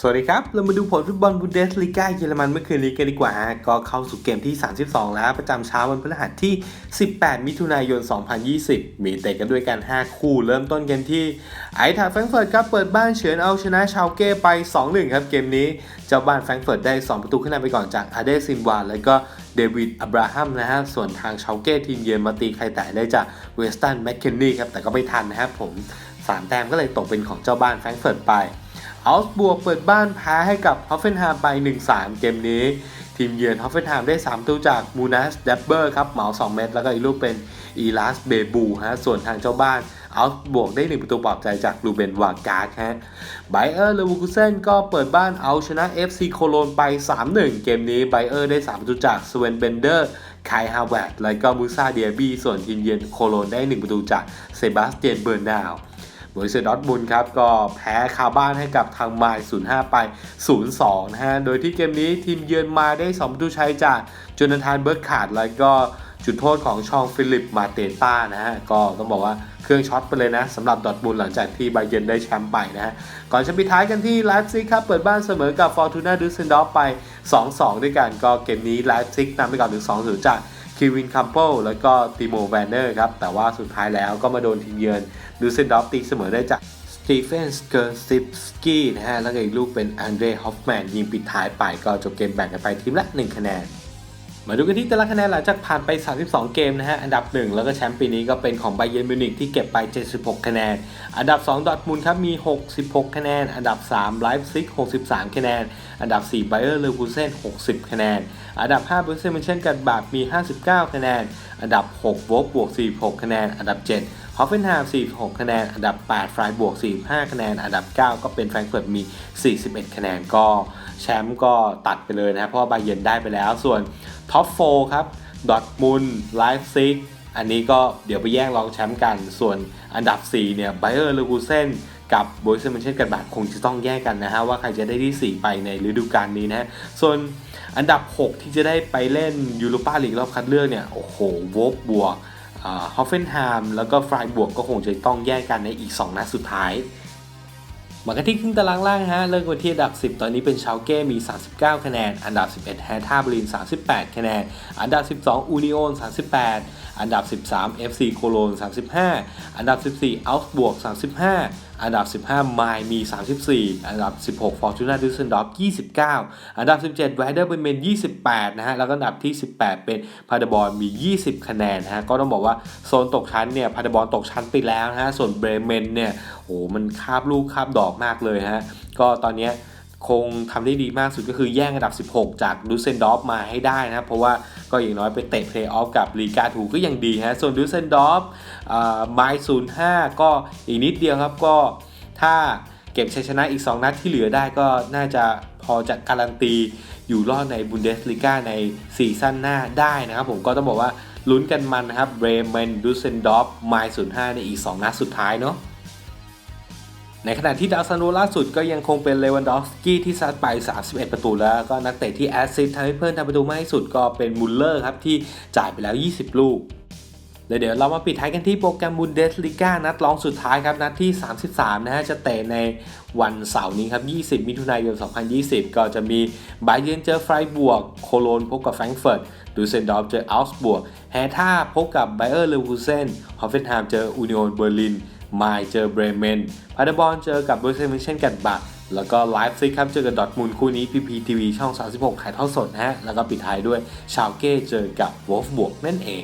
สวัสดีครับ เรามาดูผลฟุตบอลบุนเดสลีกาเยอรมันเมื่อคืนนี้กันดีกว่า ก็เข้าสู่เกมที่ 32 แล้ว ประจำเช้าวันพฤหัสที่ 18 มิถุนายน 2020 มีเตะกันด้วยกัน 5 คู่ เริ่มต้นกันที่ ไอทาแฟรงเฟิร์ตครับเปิดบ้านเฉือนเอาชนะชาวเก้ไป 2-1 ครับเกมนี้ เจ้าบ้านแฟรงเฟิร์ตได้ 2 ประตูขึ้นนำไปก่อนจากอาเดซินวาแล้วก็เดวิดอับราฮัมนะฮะ ส่วนทางชาวเก้ทีมเยือนมาตีใครแตะได้จากเวสตันแมคเคนนี่ครับแต่ก็ไม่ทันนะครับผมสามแต้มก็เลยตกเป็นของเจ้าบ้านแฟรงเฟิร์ตไป อัลส์บวกเปิดบ้านแพ้ให้กับฮอฟเฟนไฮม์ไป 1-3 เกมนี้ ทีมเยือนฮอฟเฟนไฮม์ได้ 3 ตัวจากมูนัสเดบเบอร์ครับเหมา 2 เม็ดแล้วก็อีกลูกเป็นอีลาสเบบูฮะส่วนทางเจ้าบ้านอัลส์บวกได้ 1 ประตูปลอบใจจากลูเบนวาการ์ดฮะไบเออร์เลวูกุเซนก็เปิดบ้านเอาชนะ FC โคโลนไป 3-1 เกมนี้ไบเออร์ได้ 3 ประตูจากสเวนเบนเดอร์ไคฮาวเวตแล้วก็มูซาเดียบีส่วนทีมเยือนโคโลนได้ 1 ประตูจากเซบาสเตียนเบอร์นาว บริเซดอร์ทบุนครับ ก็แพ้คาบ้านให้กับทางมล์05 ไป 0-2 นะฮะ โดยที่เกมนี้ทีมเยือนมาได้2ประตูชัยจากโจนาธานเบิร์กขาดแล้วก็จุดโทษของชองฟิลิปมาเตต้านะฮะ ก็ต้องบอกว่าเครื่องช็อตไปเลยนะสำหรับดอทบุนหลังจากที่ไบเยนได้แชมป์ไปนะฮะ ก่อนจะปิดท้ายกันที่ไลฟ์ซิกครับ เปิดบ้านเสมอกับฟอร์ตูน่าดูเซนดอฟไป 2-2 ด้วยกันก็เกมนี้ไลฟ์ซิกนำไปก่อนถึง2-0จากคิวินคัมเปิลแล้วก็ติโมแวนเนอร์ครับ แต่ว่าสุดท้ายแล้วก็มาโดนทีมเยือน ดูเซนดอฟตีเสมอได้จากสตีเฟนสเกอร์ซิปสกี้นะฮะ แล้วก็อีกลูกเป็นอันเดรฮอฟแมนยิงปิดท้ายไปก็จบเกมแบ่งกันไปทีมละ 1 คะแนน มาดูกันที่แต่ละคะแนนหลังจากผ่านไป 32 เกมนะฮะ อันดับ 1 แล้วก็แชมป์ปีนี้ก็เป็นของไบเยนมิวนิกที่เก็บไป 76 คะแนน อันดับ 2 ดอทมุนด์ครับมี 66 คะแนน อันดับ3ไลฟ์ซิก63 คะแนน อันดับ4ไบเออร์เลวูเซน60 คะแนนอันดับ5บรูเซนเมนเชนกันบาดมี 59 คะแนน อันดับ 6 โวกบวก 46 คะแนน อันดับ 7 ฮอฟเฟนไฮม์46 คะแนน อันดับ 8 ฟรายบวก 45 คะแนน อันดับ 9 ก็เป็นแฟรงเฟิร์ตมี 41 คะแนน ก็แชมป์ก็ตัดไปเลยนะครับ เพราะว่าไบเยนได้ไปแล้ว ส่วนท็อป4ครับ ดอทมุนไลฟ์ซิก อันนี้ก็เดี๋ยวไปแย่งรองแชมป์กัน ส่วนอันดับ 4 เนี่ยไบเออร์เลกูเซนกับโบยเซนเมนเชนกันบาดคงจะต้องแยกกันนะฮะ ว่าใครจะได้ที่ 4 ไปในฤดูกาลนี้นะฮะส่วนอันดับ 6 ที่จะได้ไปเล่นยูโรปาลีกรอบคัดเลือกเนี่ย โอ้โหวกบวก ฮอฟเฟนไฮม์แล้วก็ฟรายบวกก็คงจะต้องแยกกันในอีก 2 นัดสุดท้ายมากันที่ครึ่งตารางล่างฮะเริ่มกันที่อันดับ 10 ตอนนี้เป็นชาวเก้มี 39 คะแนน อันดับ 11 แฮท่าบริน 38 คะแนน อันดับ 12 อูนิโอน 38 อันดับ 13 FC โคโลน 35 อันดับ 14อัลส์บวก 35อันดับ 15 ไมล์มี 34 อันดับ 16 ฟอร์จูน่าดิสเซนดอฟ29 อันดับ 17แวเดอร์เบนเมน28 นะฮะ แล้วก็อันดับที่ 18 เป็นพาเดบอลมี 20 คะแนนนะฮะ ก็ต้องบอกว่าโซนตกชั้นเนี่ยพาเดบอลตกชั้นไปแล้วนะฮะ ส่วนเบรเมนเนี่ย โอ้มันคาบลูกคาบดอกมากเลยฮะ ก็ตอนเนี้ย คงทำได้ดีมากสุดก็คือแย่งอันดับ 16 จากดูเซนดอฟมาให้ได้นะครับเพราะว่าก็อย่างน้อยไปเตะเพลย์ออฟกับลีกาถูก็ยังดีฮะส่วนดูเซนดอฟไมล์ศูนย์ห้าก็อีกนิดเดียวครับก็ถ้าเก็บชัยชนะอีก 2 นัดที่เหลือได้ก็น่าจะพอจะการันตีอยู่รอดในบุนเดสลีกาในซีซั่นหน้าได้นะครับผมก็ต้องบอกว่าลุ้นกันมันนะครับเบรเมนดูเซนดอฟไมล์ศูนย์ห้าในอีก 2 นัดสุดท้ายเนาะ ในขณะที่ดาวซันโวล่าสุดก็ยังคงเป็นเลวันดอฟสกี้ที่ซัดไป 31 ประตูแล้วก็นักเตะที่แอสซิสต์ทำให้เพื่อนทำประตูมากที่สุดก็เป็นมุลเลอร์ครับที่จ่ายไปแล้ว 20 ลูกเดี๋ยวเรามาปิดท้ายกันที่โปรแกรมบุนเดสลิก้านัดรองสุดท้ายครับ นัดที่ 33 นะฮะ จะเตะในวันเสาร์นี้ครับ 20 มิถุนายน 2020 ก็จะมีบาเยนเจอไฟบวก โคโลนพบกับแฟรงเฟิร์ตดูเซนดอฟเจออัลส์บวกแฮท่าพบกับไบเออร์เลวูเซนฮอฟเฟนไฮม์เจออูนิโอนเบอร์ลิน ไมายเจอเบรเมนพาเดบอลเจอกับบรูเซนเมนเชนกันบักแล้วก็ไลฟ์ซิกครับเจอกับดอทมูลคู่นี้พีพีทีวีช่อง 36 ขายเท่าสดนะฮะ แล้วก็ปิดท้ายด้วยชาวเก้เจอกับวอลฟบวกนั่นเอง